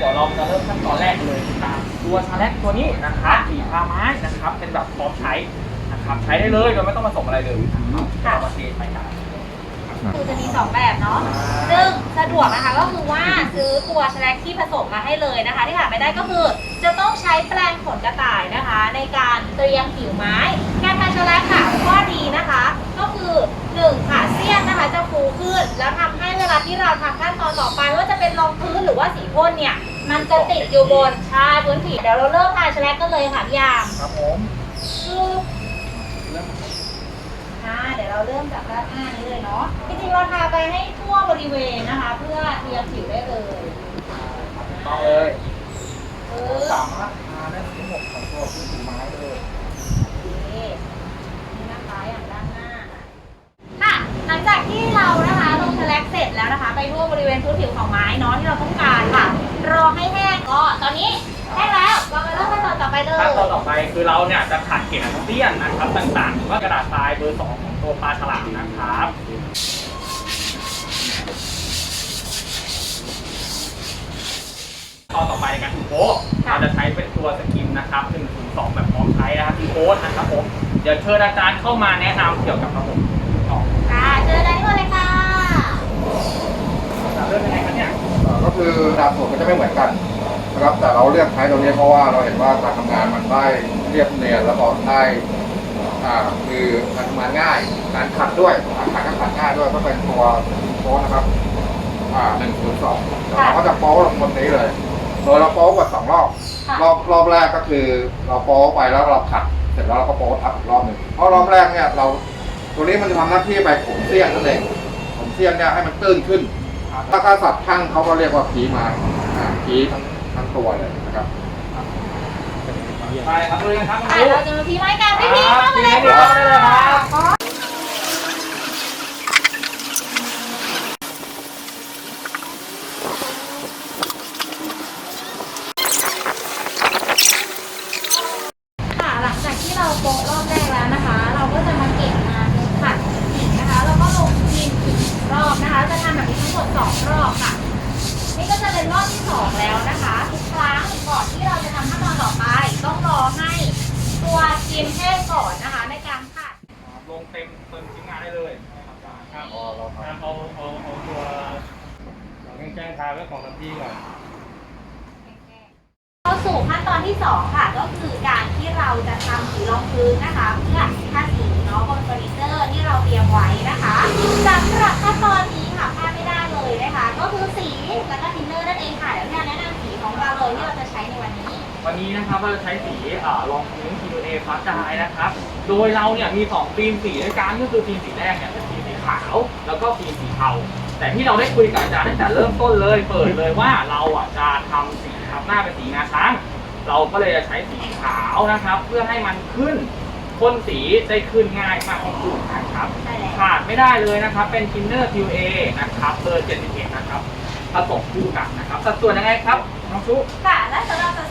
ดี๋ยวเราจะเริ่มขั้นตอนแรกเลยตามตัวชาแลกตัวนี้นะครับสีทาไม้นะครับ เป็นแบบพร้อมใช้นะครับใช้ได้เลยโดยไม่ต้องผสมอะไรเลยนะครับเรามาเทใส่กัน คือจะมีสองแบบเนาะ ซึ่งสะดวกนะคะก็คือว่าซื้อตัวสแลกที่ผสมมาให้เลยนะคะ ที่ขาดไม่ได้ก็คือจะต้องใช้แปรงขนกระต่ายนะคะ ในการเตรียมผิวไม้ การทาสแลกค่ะข้อดีนะคะ ก็คือหนึ่งค่ะเสี้ย นนะคะจะฟูขึ้น แล้วทำให้เวลาที่เราทำขั้นตอนต่อไปไม่ว่าจะเป็นรองพื้นหรือว่าสีพ่นเนี่ยมันจะติดอยู่บนชาพื้นผิวเดี๋ยวเราเริ่มทาสแลกกันเลยค่ะพี่ยามครับผมคืออ่าเดี๋ยวเราเริ่มจากด้านหน้านี้เลยเนาะจริงๆเราทาไปให้ทั่วบริเวณนะคะ เพื่อเตรียมผิวได้เลย ต้องเลย เออ สามารถทาได้ทั้งหมดของตัวพื้นผิวไม้เลย โอเคนี่นะคะอย่างด้านหน้า ค่ะ หลังจากที่เรานะคะลงแฉลกเสร็จแล้วนะคะ ไปทั่วบริเวณพื้นผิวของไม้เนาะที่เราต้องการค่ะ รอให้แห้งก็ ตอนนี้แห้งแล้วเราไปเริ่มขั้นตอนต่อไปเลยขั้นตอนต่อไปคือเราเนี่ยจะขัดเกล็ดอะเซียนนะครับต่างๆหรือว่ากระดาษทรายเบอร์สองของตัวปลาฉลามนะครับตอนต่อไปในการถูโป๊ะเราจะใช้เป็นตัวสกินนะครับ1ถึง2แบบพร้อมใช้นะครับที่โค้ดนะครับผมเดี๋ยวเชิญอาจารย์เข้ามาแนะนำเกี่ยวกับระบบต่อค่ะเจอได้ที่มาเลยค่ะจะเริ่มยังไงครับเนี่ยเอ่อก็คือตามสูตรมันจะไม่เหมือนกันนะ ครับแต่เราเลือกใช้ตัวนี้เพราะว่าเราเห็นว่าการทำงานมันได้เรียบเนียนแล้วก็ได้อ่าคือการทำงานง่ายการขัดด้วยการขัดก็ขัดง่ายด้วยก็เป็นตัวโป๊นะครับอ่าหนึ่งศูนย์สองเราก็จะโป๊ลงบนนี้เลยโดยเราโป๊กว่าสองรอบค่ะรอบรอบแรกก็คือเราโป๊ไปแล้วเราขัดเสร็จแล้วเราก็โป๊ทับอีกรอบหนึ่งเพราะรอบแรกเนี่ยเราตัวนี้มันจะทำหน้าที่ไปผมเสี้ยนนั่นเองผมเสี้ยนเนี่ยให้มันตื้นขึ้นถ้าถ้าสัตว์ช่างเขาก็เรียกว่าผีมาอ่าผีทั้งทั้ง ตัวเลยนะครับไปครับเลยนะครับค่ะคุณเราครูจะมาพีไม้กันพี่พีเข้ามาเลยครัค่ะบได้เลยครับค่ะหลังจากที่เราโปะรอบแรกแล้วนะคะ เราก็จะมาเก็บมาขัดอีกนะคะ แล้วก็ลงดินอีกรอบนะคะ จะทำแบบนี้ทั้งหมดสองรอบค่ะ นี่ก็จะเป็นรอบที่สองแล้วนะคะ ทุกครั้งก่อนที่เราจะทำขั้นตอนต่อไป ต้องรอให้ตัวดิ นแห้งก่อนนะคะ ในการขัดลงเต็มเต็มชิ้นงานได้เลยครับอ๋อเราทเอาเอาเอาเอาตัวแจ้งทาไว้ของทัพพี่ก่อนเข้าสู่ขั้นตอนที่2ค่ะ ก็คือการที่เราจะทำสีรองพื้นนะคะ เพื่อทาสีเนาะบนเฟอร์นิเจอร์ที่เราเตรียมไว้นะคะสำหรับขั้นตอนนี้ค่ะพลาดไม่ได้เลยนะคะ ก็คือสีแล้วก็ทินเนอร์นั่นเองค่ะเดี๋ยวพี่แนะนำสี ของเราเลยที่เราจะใช้ในวันนี้ วันนี้นะครับเราจะใช้สีอ่ารองพื้น TUA ฟ้าจายนะครับ โดยเราเนี่ยมีสองธีมสีด้วยกันก็คือธีมสีแรกเนี่ยเป็นธีมสีขาวแล้วก็ธีมสีเทาแต่ที่เราได้คุยกับอาจารย์ตั้งแต่เริ่มต้นเลยเปิดเลยว่าเราอะจะทำสีทับหน้าเป็นสีงาช้าง เราก็เลยจะใช้สีขาวนะครับ เพื่อให้มันขึ้นพ่นสีได้ขึ้นง่ายมากขึ้นนะครับ ใช่แล้ว ขาดไม่ได้เลยนะครับ เป็น Tinder TUA นะครับเบอร์ 71 นะครับ ผสมคู่กันนะครับสัดส่วนยังไงครับน้องชุ ค่ะ และสำหรับสัด